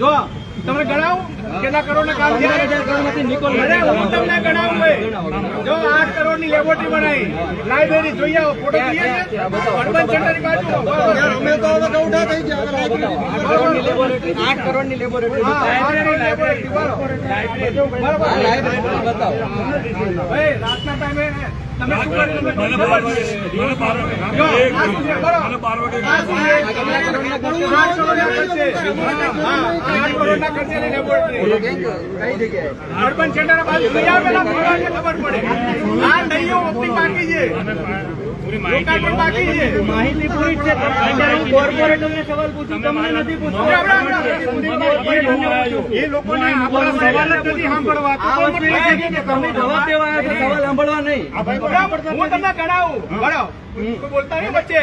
જો તમે ગણાવો કેટલા કરોડ ના કામ થયા? હું તમને ગણાવું. જો આઠ કરોડની લેબોરેટરી બનાવી. લાઇબ્રેરી જોઈ આવો ફોટો અર્બન સેન્ટરની બાજુ. અમે તો હવે ગૌઢા થઈ ગયા આઠ કરોડની લેબોરેટરી રાતના ટાઈમે તમે શું કર્યું? અર્બન સેન્ટર બાજુ ખબર પડે આ નહીઓ ઓપનિંગ બાકી છે માહિતી પૂરી છે કોર્પોરેટરને સવાલ પૂછું તમને નથી પૂછતો એ લોકોને આપણા સવાલ જ નથી સાંભળવા તમે જવાબ દેવા સવાલ સાંભળવા નહીં હું. તમને ગણાવું બોલતા નહીં વચ્ચે.